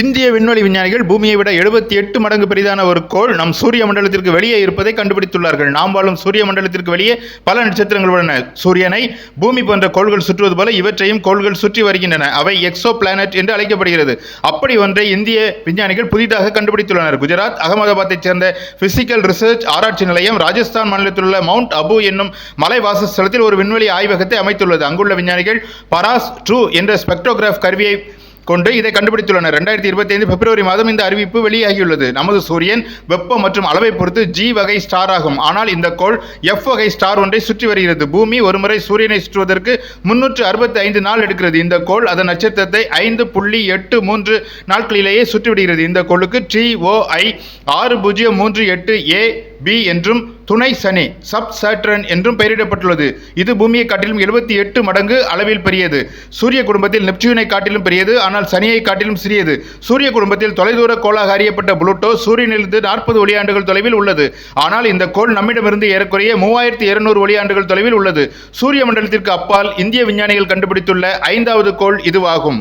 இந்திய விண்வெளி விஞ்ஞானிகள் பூமியை விட எழுபத்தி எட்டு மடங்கு பெரிதான ஒரு கோள் நம் சூரிய மண்டலத்திற்கு வெளியே இருப்பதை கண்டுபிடித்துள்ளார்கள். நாம் வாழும் சூரிய மண்டலத்திற்கு வெளியே பல நட்சத்திரங்கள் உள்ளன. சூரியனை பூமி போன்ற கோள்கள் சுற்றுவது போல இவற்றையும் கோள்கள் சுற்றி வருகின்றன. அவை எக்ஸோ பிளானட் என்று அழைக்கப்படுகிறது. அப்படி ஒன்றை இந்திய விஞ்ஞானிகள் புதிதாக கண்டுபிடித்துள்ளனர். குஜராத் அகமதாபாத்தைச் சேர்ந்த பிசிக்கல் ரிசர்ச் ஆராய்ச்சி நிலையம் ராஜஸ்தான் மாநிலத்தில் உள்ள மவுண்ட் அபு என்னும் மலை வாசஸ்தலத்தில் ஒரு விண்வெளி ஆய்வகத்தை அமைத்துள்ளது. அங்குள்ள விஞ்ஞானிகள் பராஸ் ட்ரூ என்ற ஸ்பெக்ட்ரோகிராஃப் கருவியை கொண்டு இதை கண்டுபிடித்துள்ளனர். ரெண்டாயிரத்தி இருபத்தி ஐந்து பிப்ரவரி மாதம் இந்த அறிவிப்பு வெளியாகியுள்ளது. நமது சூரியன் வெப்பம் மற்றும் அளவை பொறுத்து ஜி வகை ஸ்டார் ஆகும். ஆனால் இந்த கோள் எஃப் வகை ஸ்டார் ஒன்றை சுற்றி வருகிறது. பூமி ஒருமுறை சூரியனை சுற்றுவதற்கு முன்னூற்று அறுபத்தி ஐந்து நாள் எடுக்கிறது. இந்த கோள் அதன் நட்சத்திரத்தை ஐந்து புள்ளி எட்டு மூன்று நாட்களிலேயே சுற்றிவிடுகிறது. இந்த கோளுக்கு டி ஓ ஐ ஆறு பூஜ்ஜியம் மூன்று எட்டு ஏ பி என்றும் துணை சனி சப் சாட்ரன் என்றும் பெயரிடப்பட்டுள்ளது. இது பூமியை காட்டிலும் எழுபத்தி எட்டு மடங்கு அளவில் பெரியது. சூரிய குடும்பத்தில் நெப்டியூனை காட்டிலும் பெரியது ஆனால் சனியை காட்டிலும் சிறியது. சூரிய குடும்பத்தில் தொலைதூர கோளாக அறியப்பட்ட புளூட்டோ சூரியனிலிருந்து நாற்பது ஒளியாண்டுகள் தொலைவில் உள்ளது. ஆனால் இந்த கோள் நம்மிடமிருந்து ஏறக்குறைய மூவாயிரத்தி இருநூறு ஒளியாண்டுகள் தொலைவில் உள்ளது. சூரிய மண்டலத்திற்கு அப்பால் இந்திய விஞ்ஞானிகள் கண்டுபிடித்துள்ள ஐந்தாவது கோள் இதுவாகும்.